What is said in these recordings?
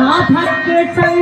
না থাকতে চাই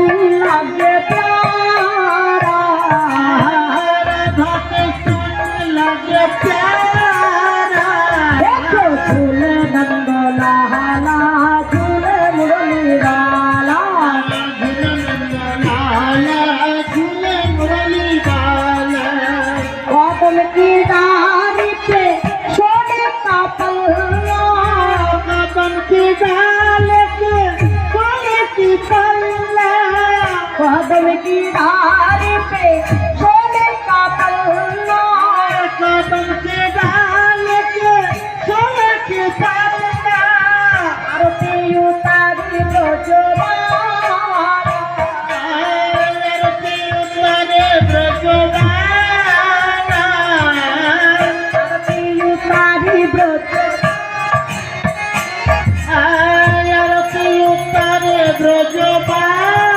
ব্রজপালা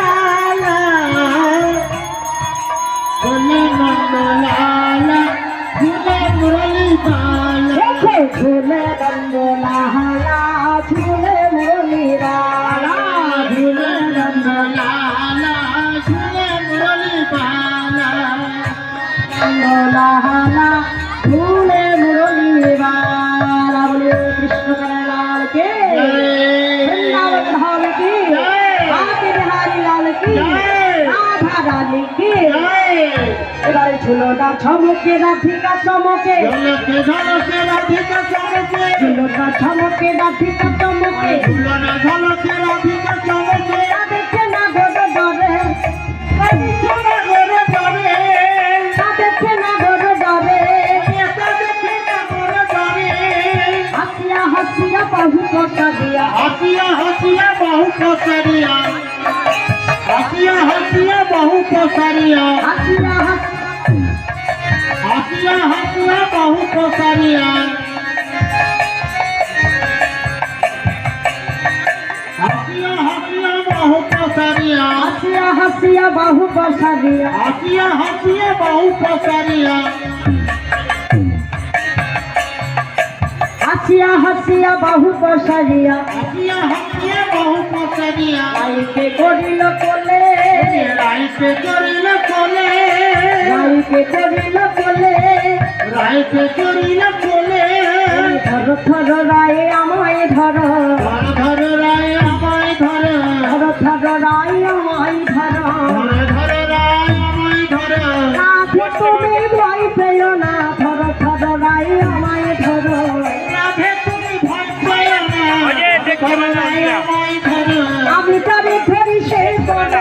বলি মঙ্গলালা ঝুলে মুরলি বালা ঝুলে মঙ্গলালা ঝুলে মুরলি রানীকে এবারে ঝুলো না ছমকে রাধিকা চমকে। ঝুলো না ছমকে রাধিকা চমকে। ঝুলো না ঝলকে রাধিকা চমকে। দেখে না গোরে ডরে দেখে না গোরে ডরে দেখে না গোরে ডরে দেখে না গোরে ডরে হাসিয়া হাসিয়া বাহু কটা দিয়া। হাসিয়া হাসিয়া বাহু কটা দিয়া। সারিয়া হাতিয়া হাতিয়া বাহু সারিয়া হাসিয়া হাসিয়া বাহু পসারিয়া হাসিয়া হাসিয়া বাহু পসারিয়া হাসিয়া হাসিয়া বাহু পসারিয়া হাসিয়া হাসিয়া বাহু পসারিয়া আইতে করিল কোলে রাইতে করিল কোলে আইকে করিল কোলে রাইতে করিল কোলে। ধর ধর রায়ে আমায় ধর। ধর ধর রায় আমায় ধর। ধর ধর রায়ে আমায় ধর। ধর ধর রায় আমায় ধর। রাধে তুমি ভয় পেও না ধর ধর রায়ে আমায় ধর। রাধে তুমি ভয় পেও না ধর রায় আমায় ধর। আমি তবে ফেরি সেই করে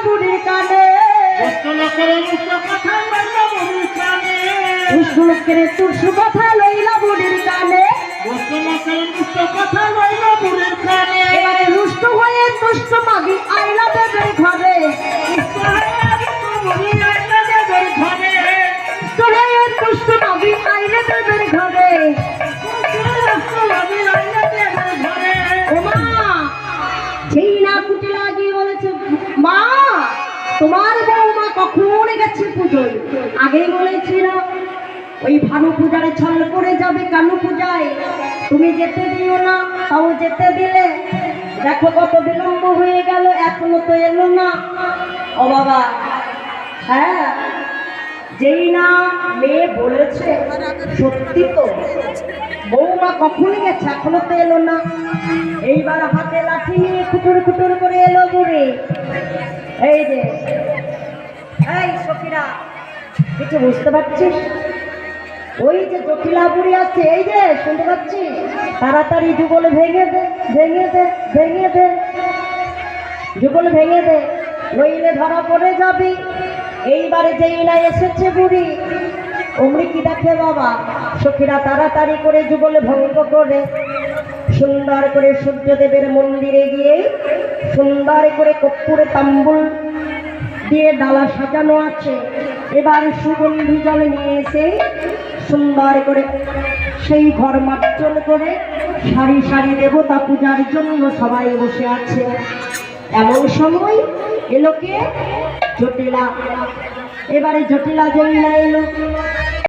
লোকের কথা লইলা বুড়ির কানে। কথা বলল মনুর কানে। এবারে রুষ্ট হয়ে দুষ্ট মাগি আইলা দেবের ঘরে। দুষ্ট মাগি আইলে দেবের ঘরে। সেই না কুটি লাগিয়ে বলেছে? মা তোমার বৌমা কখন গেছে পুজোয়? আগেই বলেছিল ওই ভানু পূজারে ছল করে যাবে কানু পূজায়। তুমি যেতে দিও না, তাও যেতে দিলে। দেখো কত বিলম্ব হয়ে গেল, এখনও তো এলো না। ও বাবা হ্যাঁ যেই না মেয়ে বলেছে, সত্যি তো। বৌমা কখন গেছে, এখনও তো এলো না। এইবার হাতে লাঠি নিয়ে খুটুর খুটুর করে এলো বুড়ি। এই যে, এই সখীরা, কিছু বুঝতে পারছিস? ওই যে জটিলা বুড়ি আছে এই যে, শুনতে পাচ্ছিস তাড়াতাড়ি যুগল ভেঙে দে ভেঙে দে ভেঙে দে। যুগল ভেঙে দে, নইলে ধরা পড়ে যাবি। এইবারে যেই না এসেছে বুড়ি, অমনি কি দেখে বাবা? সখীরা তাড়াতাড়ি করে যুগল ভঙ্গ করে, সুন্দর করে সূর্যদেবের মন্দিরে গিয়ে সুন্দর করে কর্পূরে তাম্বুল দিয়ে ডালা সাজানো আছে। এবার সুগন্ধি জল নিয়ে এসে সুন্দর করে সেই ঘর মার্জন করে সারি সারি দেবতা পূজার জন্য সবাই বসে আছে। এমন সময় এলোকে জটিলা। এবারে জটিলা জমিলা এলো।